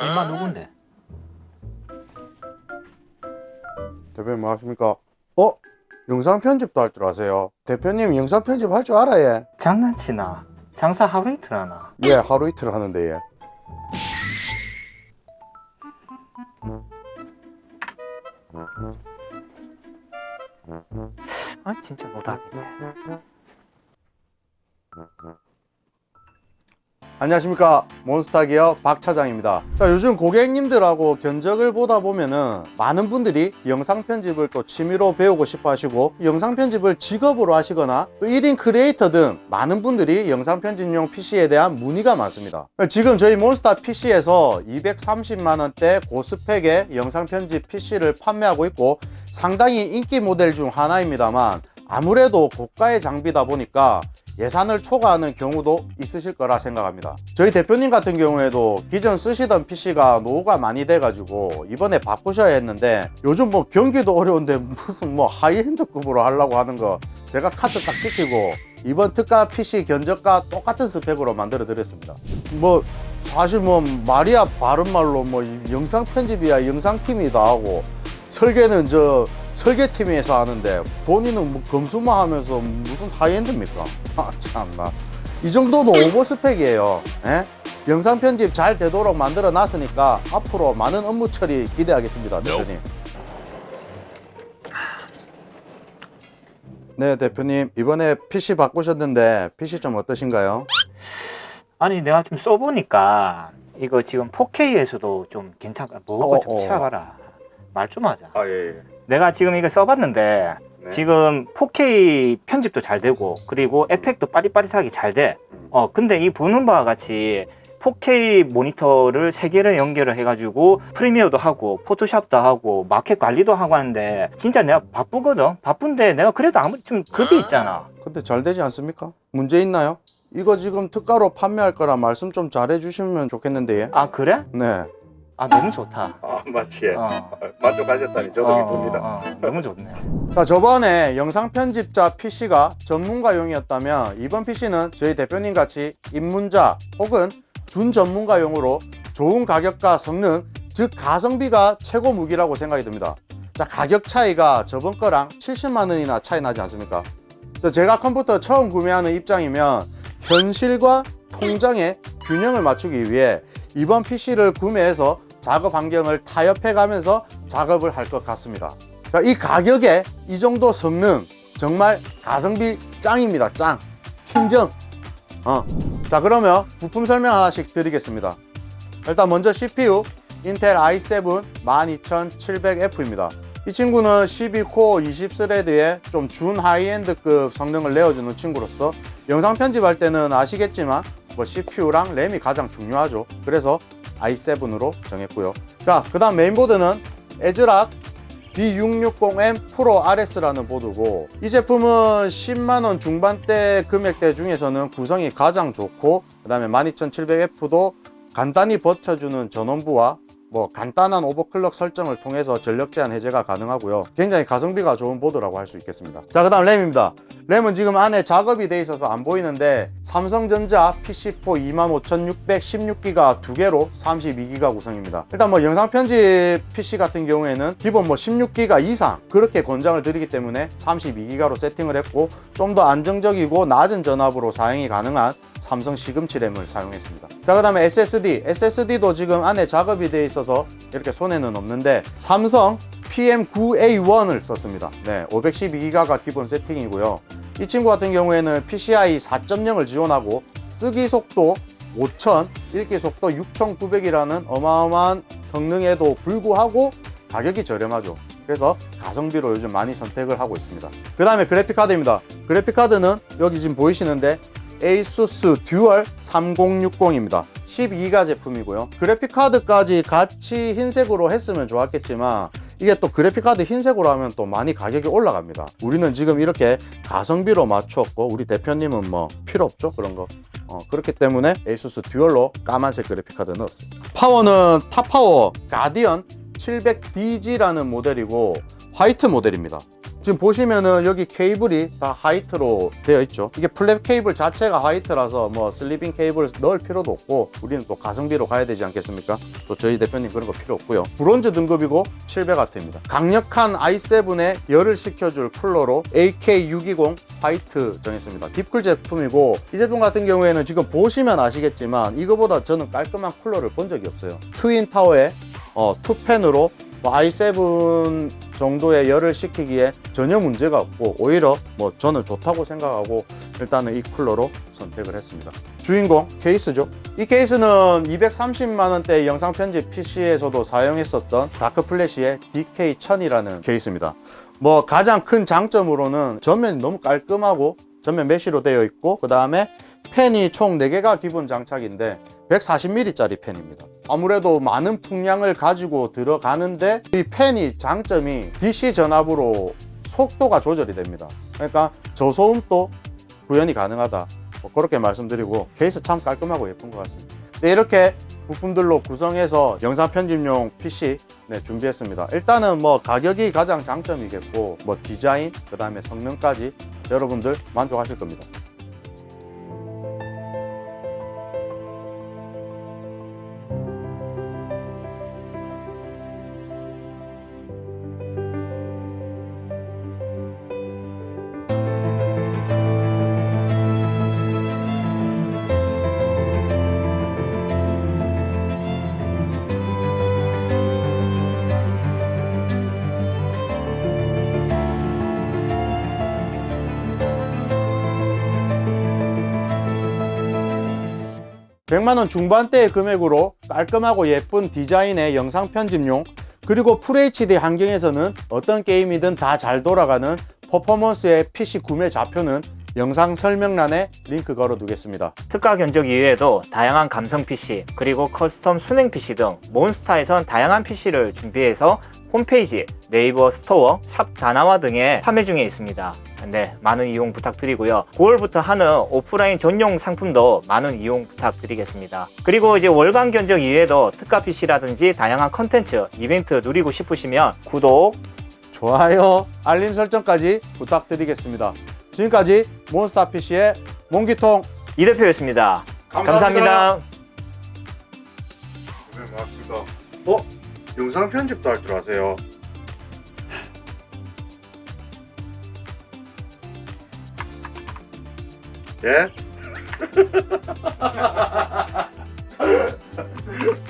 임마 누군데? 대표님 뭐 하십니까? 어? 영상 편집도 할 줄 아세요? 대표님 영상 편집 할 줄 알아 얘? 장난치나? 장사 하루 이틀 하나? 예 하루 이틀 하는데 얘아 진짜 노답이네. 안녕하십니까. 몬스타 기업 박 차장입니다. 자, 요즘 고객님들하고 견적을 보다 보면은 많은 분들이 영상 편집을 또 취미로 배우고 싶어 하시고 영상 편집을 직업으로 하시거나 또 1인 크리에이터 등 많은 분들이 영상 편집용 PC에 대한 문의가 많습니다. 지금 저희 몬스타 PC에서 230만 원대 고스펙의 영상 편집 PC를 판매하고 있고 상당히 인기 모델 중 하나입니다만 아무래도 고가의 장비다 보니까 예산을 초과하는 경우도 있으실 거라 생각합니다. 저희 대표님 같은 경우에도 기존 쓰시던 PC가 노후가 많이 돼가지고 이번에 바꾸셔야 했는데 요즘 뭐 경기도 어려운데 무슨 뭐 하이엔드급으로 하려고 하는 거 제가 카트 딱 시키고 이번 특가 PC 견적과 똑같은 스펙으로 만들어 드렸습니다. 뭐 사실 뭐 말이야 바른 말로 뭐 영상 편집이야 영상팀이 다 하고 설계는 저 설계팀에서 하는데 본인은 뭐 검수만 하면서 무슨 하이엔드입니까? 아 참나 이 정도도 오버 스펙이에요 예? 영상 편집 잘 되도록 만들어 놨으니까 앞으로 많은 업무 처리 기대하겠습니다 대표님 네 대표님 이번에 PC 바꾸셨는데 PC 좀 어떠신가요? 아니 내가 좀 써보니까 이거 지금 4K에서도 좀 괜찮아. 뭐가 어, 좀 어. 치아가라. 말 좀 하자. 아 예 내가 지금 이거 써봤는데 네. 지금 4K 편집도 잘 되고 그리고 에펙도 빠릿빠릿하게 잘 돼. 음. 어 근데 이 보는 바와 같이 4K 모니터를 세 개를 연결을 해가지고 프리미어도 하고 포토샵도 하고 마켓 관리도 하고 하는데 진짜 내가 바쁘거든. 바쁜데 내가 그래도 아무 좀 급이 있잖아. 근데 잘 되지 않습니까? 문제 있나요? 이거 지금 특가로 판매할 거라 말씀 좀 잘해 주시면 좋겠는데 예? 아 그래? 네. 아 너무 좋다. 아 맞지 어. 만족하셨다니 어, 어, 어, 너무 좋네. 자 저번에 영상 편집자 PC가 전문가용이었다면 이번 PC는 저희 대표님 같이 입문자 혹은 준전문가용으로 좋은 가격과 성능 즉 가성비가 최고 무기라고 생각이 듭니다 자 가격 차이가 저번 거랑 70만 원이나 차이 나지 않습니까 자, 제가 컴퓨터 처음 구매하는 입장이면 현실과 통장의 균형을 맞추기 위해 이번 PC를 구매해서 작업 환경을 타협해 가면서 작업을 할 것 같습니다 자, 이 가격에 이 정도 성능 정말 가성비 짱입니다. 짱. 인정. 어. 자, 그러면 부품 설명 하나씩 드리겠습니다. 일단 먼저 CPU 인텔 i7 12700F입니다. 이 친구는 12코어 20스레드의 좀준 하이엔드급 성능을 내어주는 친구로서 영상 편집할 때는 아시겠지만 뭐 CPU랑 램이 가장 중요하죠. 그래서 i7으로 정했고요. 자, 그 다음 메인보드는 에즈락 B660M 프로 RS라는 보드고 이 제품은 10만원 중반대 금액대 중에서는 구성이 가장 좋고 그 다음에 12700F도 간단히 버텨주는 전원부와 뭐 간단한 오버클럭 설정을 통해서 전력 제한 해제가 가능하고요. 굉장히 가성비가 좋은 보드라고 할 수 있겠습니다. 자그 다음 램입니다. 램은 지금 안에 작업이 돼 있어서 안 보이는데 삼성전자 PC4 25616기가 두 개로 32기가 구성입니다. 일단 뭐 영상 편집 PC 같은 경우에는 기본 뭐 16기가 이상 그렇게 권장을 드리기 때문에 32기가로 세팅을 했고 좀 더 안정적이고 낮은 전압으로 사용이 가능한 삼성 시금치 램을 사용했습니다. 자, 그 다음에 SSD. SSD도 지금 안에 작업이 되어 있어서 이렇게 손에는 없는데 삼성 PM9A1을 썼습니다. 네, 512기가가 기본 세팅이고요. 이 친구 같은 경우에는 PCI 4.0을 지원하고 쓰기 속도 5000, 읽기 속도 6900이라는 어마어마한 성능에도 불구하고 가격이 저렴하죠. 그래서 가성비로 요즘 많이 선택을 하고 있습니다. 그 다음에 그래픽카드입니다. 그래픽카드는 여기 지금 보이시는데 ASUS 듀얼 3060입니다. 12기가 제품이고요. 그래픽카드까지 같이 흰색으로 했으면 좋았겠지만 이게 또 그래픽카드 흰색으로 하면 또 많이 가격이 올라갑니다. 우리는 지금 이렇게 가성비로 맞추었고 우리 대표님은 뭐 필요 없죠 그런 거. 어, 그렇기 때문에 ASUS 듀얼로 까만색 그래픽카드 넣었습니다. 파워는 탑파워 가디언 700DG라는 모델이고 화이트 모델입니다. 지금 보시면은 여기 케이블이 다 화이트로 되어 있죠. 이게 플랩 케이블 자체가 화이트라서 뭐 슬리핑 케이블 넣을 필요도 없고 우리는 또 가성비로 가야 되지 않겠습니까? 또 저희 대표님 그런 거 필요 없고요. 브론즈 등급이고 700W입니다. 강력한 i7에 열을 식혀줄 쿨러로 AK620 화이트 정했습니다. 딥쿨 제품이고 이 제품 같은 경우에는 지금 보시면 아시겠지만 이거보다 저는 깔끔한 쿨러를 본 적이 없어요. 트윈 타워에 어, 투펜으로 뭐 i7 정도의 열을 식히기에 전혀 문제가 없고 오히려 뭐 저는 좋다고 생각하고 일단은 이 쿨러로 선택을 했습니다. 주인공 케이스죠. 이 케이스는 230만 원대 영상 편집 PC에서도 사용했었던 다크 플래시의 DK1000이라는 케이스입니다. 뭐 가장 큰 장점으로는 전면이 너무 깔끔하고 전면 메쉬로 되어 있고 그 다음에 펜이 총 4개가 기본 장착인데 140mm짜리 펜입니다. 아무래도 많은 풍량을 가지고 들어가는데 이 펜이 장점이 DC 전압으로 속도가 조절이 됩니다. 그러니까 저소음도 구현이 가능하다. 뭐 그렇게 말씀드리고 케이스 참 깔끔하고 예쁜 것 같습니다. 네, 이렇게 부품들로 구성해서 영상 편집용 PC 네, 준비했습니다. 일단은 뭐 가격이 가장 장점이겠고 뭐 디자인 그 다음에 성능까지 여러분들 만족하실 겁니다. 백만원 중반대의 금액으로 깔끔하고 예쁜 디자인의 영상 편집용 그리고 FHD 환경에서는 어떤 게임이든 다 잘 돌아가는 퍼포먼스의 PC 구매 좌표는 영상 설명란에 링크 걸어 두겠습니다. 특가 견적 이외에도 다양한 감성 PC 그리고 커스텀 순행 PC 등 몬스타에선 다양한 PC를 준비해서 홈페이지, 네이버 스토어, 샵 다나와 등에 판매 중에 있습니다. 네, 많은 이용 부탁드리고요. 9월부터 하는 오프라인 전용 상품도 많은 이용 부탁드리겠습니다. 그리고 이제 월간 견적 이외에도 특가 PC라든지 다양한 컨텐츠, 이벤트 누리고 싶으시면 구독, 좋아요, 알림 설정까지 부탁드리겠습니다. 지금까지 몬스타 PC의 몽기통 이 대표였습니다. 감사합니다. 네, 맞습니다. 어? 영상 편집도 할 줄 아세요? 예?